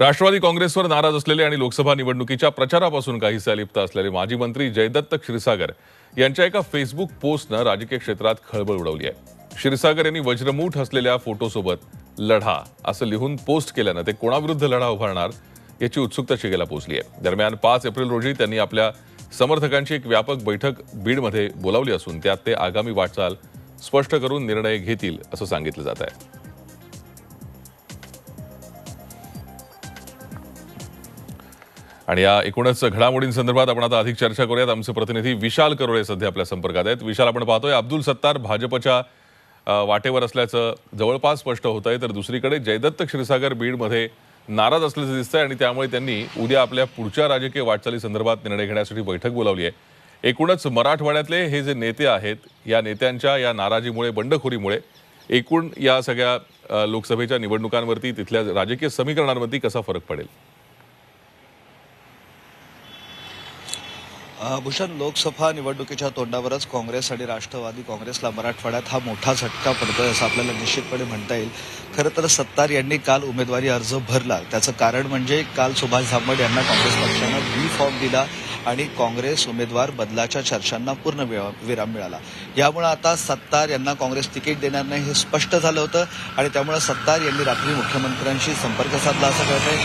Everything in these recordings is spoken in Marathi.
राष्ट्रवादी काँग्रेसवर नाराज असलेले आणि लोकसभा निवडणुकीच्या प्रचारापासून काहीसे लिप्त असलेले माजी मंत्री जयदत्त क्षीरसागर यांच्या एका फेसबुक पोस्टनं राजकीय क्षेत्रात खळबळ उडवली आहे. क्षीरसागर यांनी वज्रमूठ असलेल्या फोटोसोबत लढा असं लिहून पोस्ट केल्यानं ते कोणाविरुद्ध लढा उभारणार याची उत्सुकता शिगेला पोहोचली आहे. दरम्यान पाच एप्रिल रोजी त्यांनी आपल्या समर्थकांची एक व्यापक बैठक बीडमध्ये बोलावली असून त्यात ते आगामी वाटचाल स्पष्ट करून निर्णय घेतील असं सांगितलं जात आहे. आणि या एकूणच घडामोडींसंदर्भात आपण आता अधिक चर्चा करूयात. आमचे प्रतिनिधी विशाल करोळे सध्या आपल्या संपर्कात आहेत. विशाल आपण पाहतोय अब्दुल सत्तार भाजपच्या वाटेवर असल्याचं जवळपास स्पष्ट होत आहे तर दुसरीकडे जयदत्त क्षीरसागर बीडमध्ये नाराज असल्याचं दिसतंय आणि त्यामुळे त्यांनी उद्या आपल्या पुढच्या राजकीय वाटचाली संदर्भात निर्णय घेण्यासाठी बैठक बोलावली आहे. एकूणच मराठवाड्यातले हे जे नेते आहेत या नेत्यांच्या या नाराजीमुळे बंडखोरीमुळे एकूण या सगळ्या लोकसभेच्या निवडणुकांवरती तिथल्या राजकीय समीकरणांवरती कसा फरक पडेल? भूषण लोकसभा निवडणुकीच्या तोंडावरच काँग्रेस आणि राष्ट्रवादी काँग्रेसला मराठवाड्यात हा मोठा झटका पडतोय असं आपल्याला निश्चितपणे म्हणता येईल. खरं तर सत्तार यांनी काल उमेदवारी अर्ज भरला. त्याचं कारण म्हणजे काल सुभाष झांबड यांना काँग्रेस पक्षानं बी फॉर्म दिला. आणि काँग्रेस उमेदवार बदलाच्या चर्चांना पूर्ण विरा- विराम मिळाला. यामुळे आता सत्तार यांना काँग्रेस तिकीट देणार नाही हे स्पष्ट झालं होतं आणि त्यामुळे सत्तार यांनी रात्री मुख्यमंत्र्यांशी संपर्क साधला असं कळतंय.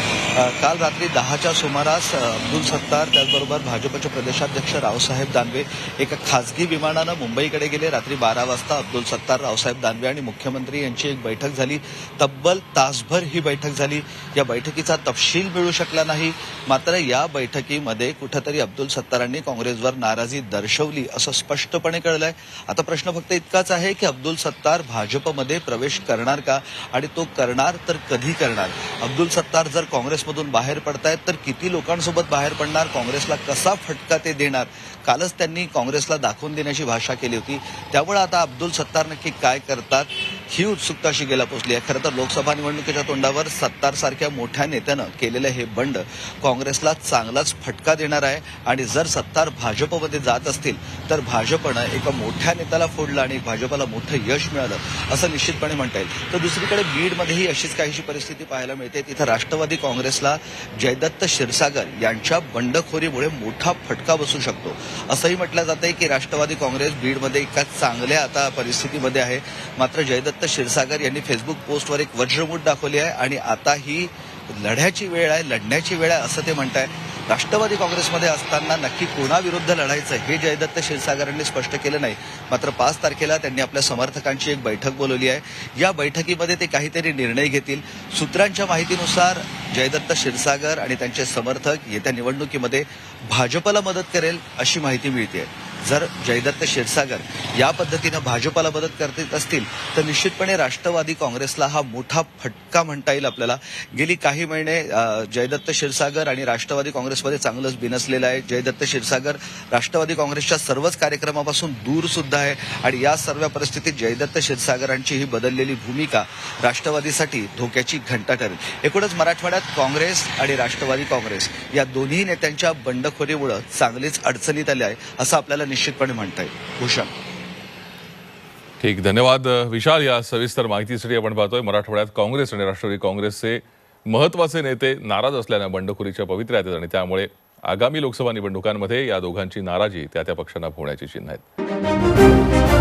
काल रात्री दहाच्या सुमारास अब्दुल सत्तार त्याचबरोबर भाजपचे प्रदेशाध्यक्ष रावसाहेब दानवे एका खासगी विमानानं मुंबईकडे गेले. रात्री बारा वाजता अब्दुल सत्तार रावसाहेब दानवे आणि मुख्यमंत्री यांची एक बैठक झाली. तब्बल तासभर ही बैठक झाली. या बैठकीचा तपशील मिळू शकला नाही. मात्र या बैठकीमध्ये कुठंतरी अब्दुल सत्तारांनी काँग्रेसवर नाराजी दर्शवली असं स्पष्टपणे कळलंय. आता प्रश्न फक्त इतकाच आहे की अब्दुल सत्तार भाजपमध्ये प्रवेश करणार का? आणि तो करणार तर कधी करणार? अब्दुल सत्तार जर काँग्रेसमधून बाहेर पडतायत तर किती लोकांसोबत बाहेर पडणार? काँग्रेसला कसा फटका ते देणार? कालच त्यांनी काँग्रेसला दाखवून देण्याची भाषा केली होती. त्यामुळे आता अब्दुल सत्तार नक्की काय करतात? ही उत्सुकता शिगेला पोचली आहे. खरं तर लोकसभा निवडणुकीच्या तोंडावर सत्तार सारख्या मोठ्या नेत्यानं केलेलं हे बंड काँग्रेसला चांगलाच फटका देणार आहे. आणि जर सत्तार भाजपमध्ये जात असतील तर भाजपनं एका मोठ्या नेत्याला फोडलं आणि भाजपला मोठं यश मिळालं असं निश्चितपणे म्हणता येईल. तर दुसरीकडे बीडमध्येही अशीच काहीशी परिस्थिती पाहायला मिळते. तिथं राष्ट्रवादी काँग्रेसला जयदत्त क्षीरसागर यांच्या बंडखोरीमुळे मोठा फटका बसू शकतो. असंही म्हटलं जात आहे की राष्ट्रवादी काँग्रेस बीडमध्ये एका चांगल्या आता परिस्थितीमध्ये आहे. मात्र जयदत्त क्षीरसागर यांनी फेसबुक पोस्टवर एक वज्रमूठ दाखवली आहे आणि आता ही लढ्याची वेळ आहे लढण्याची वेळ आहे असं ते म्हणत आहे राष्ट्रवादी काँग्रेसमध्ये असताना नक्की कोणाविरुद्ध लढायचं हे जयदत्त क्षीरसागरांनी स्पष्ट केलं नाही. मात्र पाच तारखेला त्यांनी आपल्या समर्थकांची एक बैठक बोलवली आहे. या बैठकीमध्ये ते काहीतरी निर्णय घेतील. सूत्रांच्या माहितीनुसार जयदत्त क्षीरसागर आणि त्यांचे समर्थक येत्या निवडणुकीमध्ये भाजपला मदत करेल अशी माहिती मिळते जर जयदत्त क्षीरसागर या पद्धतीनं भाजपाला मदत करत असतील तर निश्चितपणे राष्ट्रवादी काँग्रेसला हा मोठा फटका म्हणता येईल आपल्याला. गेली काही महिने जयदत्त क्षीरसागर आणि राष्ट्रवादी काँग्रेसमध्ये चांगलंच बिनसलेलं आहे. जयदत्त क्षीरसागर राष्ट्रवादी काँग्रेसच्या सर्वच कार्यक्रमापासून दूर सुद्धा आहे आणि या सर्व परिस्थितीत जयदत्त क्षीरसागरांची ही बदललेली भूमिका राष्ट्रवादीसाठी धोक्याची घंटा ठरेल. एकूणच मराठवाड्यात काँग्रेस आणि राष्ट्रवादी काँग्रेस या दोन्ही नेत्यांच्या बंडखोरीमुळे चांगलीच अडचणीत आली आहे असं आपल्याला निश्चितपणे म्हणता येईल भूषण ठीक धन्यवाद विशाल. या सविस्तर माहितीसाठी आपण पाहतोय मराठवाड्यात काँग्रेस आणि राष्ट्रवादी काँग्रेसचे महत्त्वाचे नेते नाराज असल्यानं बंडखोरीच्या पवित्र्यात आहेत आणि त्यामुळे आगामी लोकसभा निवडणुकांमध्ये या दोघांची नाराजी त्या त्या पक्षांना होण्याची चिन्ह आहेत.